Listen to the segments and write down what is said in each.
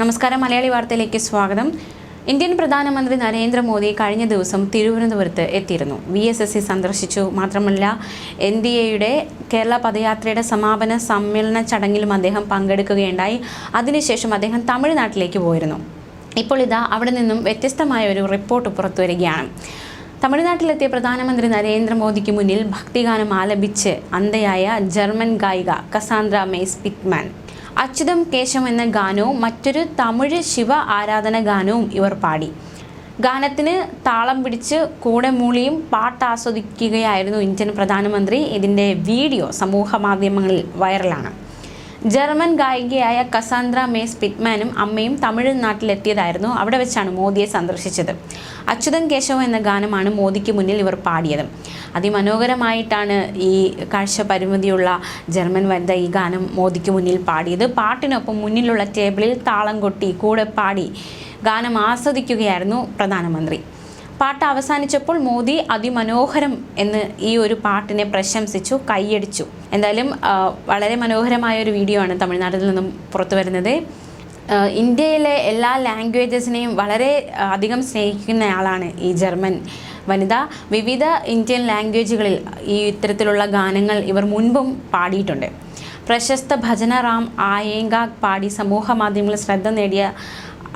നമസ്കാരം. മലയാളി വാർത്തയിലേക്ക് സ്വാഗതം. ഇന്ത്യൻ പ്രധാനമന്ത്രി നരേന്ദ്രമോദി കഴിഞ്ഞ ദിവസം തിരുവനന്തപുരത്ത് എത്തിയിരുന്നു. വി എസ് എസ് സി സന്ദർശിച്ചു. മാത്രമല്ല എൻ ഡി എയുടെ കേരള പദയാത്രയുടെ സമാപന സമ്മേളന ചടങ്ങിലും അദ്ദേഹം പങ്കെടുക്കുകയുണ്ടായി. അതിനുശേഷം അദ്ദേഹം തമിഴ്നാട്ടിലേക്ക് പോയിരുന്നു. ഇപ്പോൾ ഇതാ അവിടെ നിന്നും വ്യത്യസ്തമായ ഒരു റിപ്പോർട്ട് പുറത്തു വരികയാണ്. തമിഴ്നാട്ടിലെത്തിയ പ്രധാനമന്ത്രി നരേന്ദ്രമോദിക്ക് മുന്നിൽ ഭക്തിഗാനം ആലപിച്ച് അന്തയായ ജർമ്മൻ ഗായിക കസാന്ദ്ര മേസ് പിറ്റ്മാൻ. അച്യുതം കേശം എന്ന ഗാനവും മറ്റൊരു തമിഴ് ശിവ ആരാധന ഗാനവും ഇവർ പാടി. ഗാനത്തിന് താളം പിടിച്ച് കൂടെ മൂളിയും പാട്ട് ആസ്വദിക്കുകയായിരുന്നു ഇന്ത്യൻ പ്രധാനമന്ത്രി. ഇതിന്റെ വീഡിയോ സമൂഹ മാധ്യമങ്ങളിൽ വൈറലാണ്. ജർമ്മൻ ഗായികയായ കസാന്ദ്ര മേസ് പിറ്റ്മാനും അമ്മയും തമിഴ്നാട്ടിലെത്തിയതായിരുന്നു. അവിടെ വെച്ചാണ് മോദിയെ സന്ദർശിച്ചത്. അച്യുതൻ കേശവ എന്ന ഗാനമാണ് മോദിക്ക് മുന്നിൽ ഇവർ പാടിയത്. അതിമനോഹരമായിട്ടാണ് ഈ കാഴ്ച പരിമിതിയുള്ള ജർമ്മൻ വനിത ഈ ഗാനം മോദിക്ക് മുന്നിൽ പാടിയത്. പാട്ടിനൊപ്പം മുന്നിലുള്ള ടേബിളിൽ താളം കൊട്ടി കൂടെ പാടി ഗാനം ആസ്വദിക്കുകയായിരുന്നു പ്രധാനമന്ത്രി. പാട്ട് അവസാനിച്ചപ്പോൾ മോദി അതിമനോഹരം എന്ന് ഈ ഒരു പാട്ടിനെ പ്രശംസിച്ചു കൈയടിച്ചു. എന്തായാലും വളരെ മനോഹരമായ ഒരു വീഡിയോ ആണ് തമിഴ്നാട്ടിൽ നിന്നും പുറത്തു വരുന്നത്. ഇന്ത്യയിലെ എല്ലാ ലാംഗ്വേജസിനെയും വളരെ അധികം സ്നേഹിക്കുന്നയാളാണ് ഈ ജർമ്മൻ വനിത. വിവിധ ഇന്ത്യൻ ലാംഗ്വേജുകളിൽ ഈ ഇത്തരത്തിലുള്ള ഗാനങ്ങൾ ഇവർ മുൻപും പാടിയിട്ടുണ്ട്. പ്രശസ്ത ഭജന റാം ആയേങ്കാഗ് പാടി സമൂഹ മാധ്യമങ്ങളിൽ ശ്രദ്ധ നേടിയ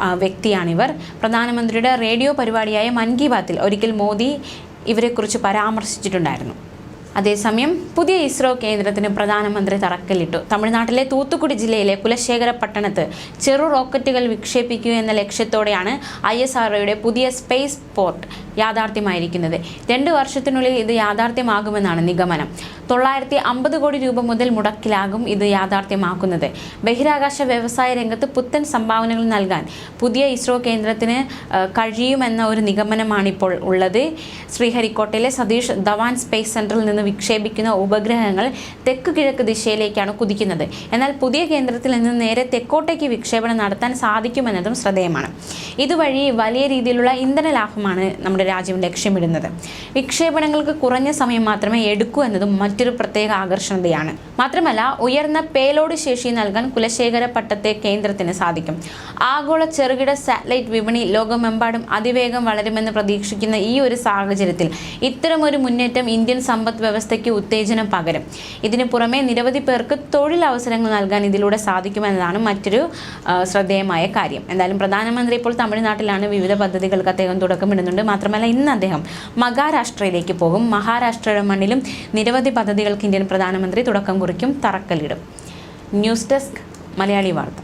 വ്യക്തിയാണിവർ. പ്രധാനമന്ത്രിയുടെ റേഡിയോ പരിപാടിയായ മൻ കി ബാത്തിൽ ഒരിക്കൽ മോദി ഇവരെക്കുറിച്ച് പരാമർശിച്ചിട്ടുണ്ടായിരുന്നു. അതേസമയം പുതിയ ഇസ്രോ കേന്ദ്രത്തിന് പ്രധാനമന്ത്രി തറക്കല്ലിട്ടു. തമിഴ്നാട്ടിലെ തൂത്തുക്കുടി ജില്ലയിലെ കുലശേഖര പട്ടണത്ത് ചെറു റോക്കറ്റുകൾ വിക്ഷേപിക്കുക എന്ന ലക്ഷ്യത്തോടെയാണ് ഐ എസ് പുതിയ സ്പേസ് പോർട്ട് യാഥാർത്ഥ്യമായിരിക്കുന്നത്. രണ്ട് വർഷത്തിനുള്ളിൽ ഇത് യാഥാർത്ഥ്യമാകുമെന്നാണ് നിഗമനം. തൊള്ളായിരത്തി അമ്പത് കോടി രൂപ മുതൽ മുടക്കിലാകും ഇത് യാഥാർത്ഥ്യമാക്കുന്നത്. ബഹിരാകാശ വ്യവസായ രംഗത്ത് പുത്തൻ സംഭാവനകൾ നൽകാൻ പുതിയ ഇസ്രോ കേന്ദ്രത്തിന് കഴിയുമെന്ന ഒരു നിഗമനമാണിപ്പോൾ ഉള്ളത്. ശ്രീഹരിക്കോട്ടയിലെ സതീഷ് ധവാൻ സ്പേസ് സെന്ററിൽ നിന്ന് വിക്ഷേപിക്കുന്ന ഉപഗ്രഹങ്ങൾ തെക്ക് കിഴക്ക് ദിശയിലേക്കാണ് കുതിക്കുന്നത്. എന്നാൽ പുതിയ കേന്ദ്രത്തിൽ നിന്ന് നേരെ തെക്കോട്ടേക്ക് വിക്ഷേപണം നടത്താൻ സാധിക്കുമെന്നതും ശ്രദ്ധേയമാണ്. ഇതുവഴി വലിയ രീതിയിലുള്ള ഇന്ധന ലാഭമാണ് നമ്മുടെ രാജ്യം ലക്ഷ്യമിടുന്നത്. വിക്ഷേപണങ്ങൾക്ക് കുറഞ്ഞ സമയം മാത്രമേ എടുക്കൂ എന്നതും മറ്റൊരു പ്രത്യേക ആകർഷണതയാണ്. മാത്രമല്ല ഉയർന്ന പേലോഡ് ശേഷി നൽകാൻ കുലശേഖര പട്ടത്തെ കേന്ദ്രത്തിന് സാധിക്കും. ആഗോള ചെറുകിട സാറ്റലൈറ്റ് വിപണി ലോകമെമ്പാടും അതിവേഗം വളരുമെന്ന് പ്രതീക്ഷിക്കുന്ന ഈ ഒരു സാഹചര്യത്തിൽ ഇത്തരമൊരു മുന്നേറ്റം ഇന്ത്യൻ സമ്പദ് വ്യവസ്ഥയ്ക്ക് ഉത്തേജനം പകരും. ഇതിനു പുറമെ നിരവധി പേർക്ക് തൊഴിലവസരങ്ങൾ നൽകാൻ ഇതിലൂടെ സാധിക്കുമെന്നതാണ് മറ്റൊരു ശ്രദ്ധേയമായ കാര്യം. എന്തായാലും പ്രധാനമന്ത്രി ഇപ്പോൾ തമിഴ്നാട്ടിലാണ് വിവിധ പദ്ധതികൾക്ക് അദ്ദേഹം തുടക്കമിടുന്നുണ്ട് മാത്രമല്ല ഇന്ന് അദ്ദേഹം മഹാരാഷ്ട്രയിലേക്ക് പോകും. മഹാരാഷ്ട്രയുടെ മണ്ണിലും നിരവധി പദ്ധതികൾക്ക് ഇന്ത്യൻ പ്രധാനമന്ത്രി തുടക്കം കുറിക്കും തറക്കല്ലിടും. ന്യൂസ് ഡെസ്ക് മലയാളി വാർത്ത.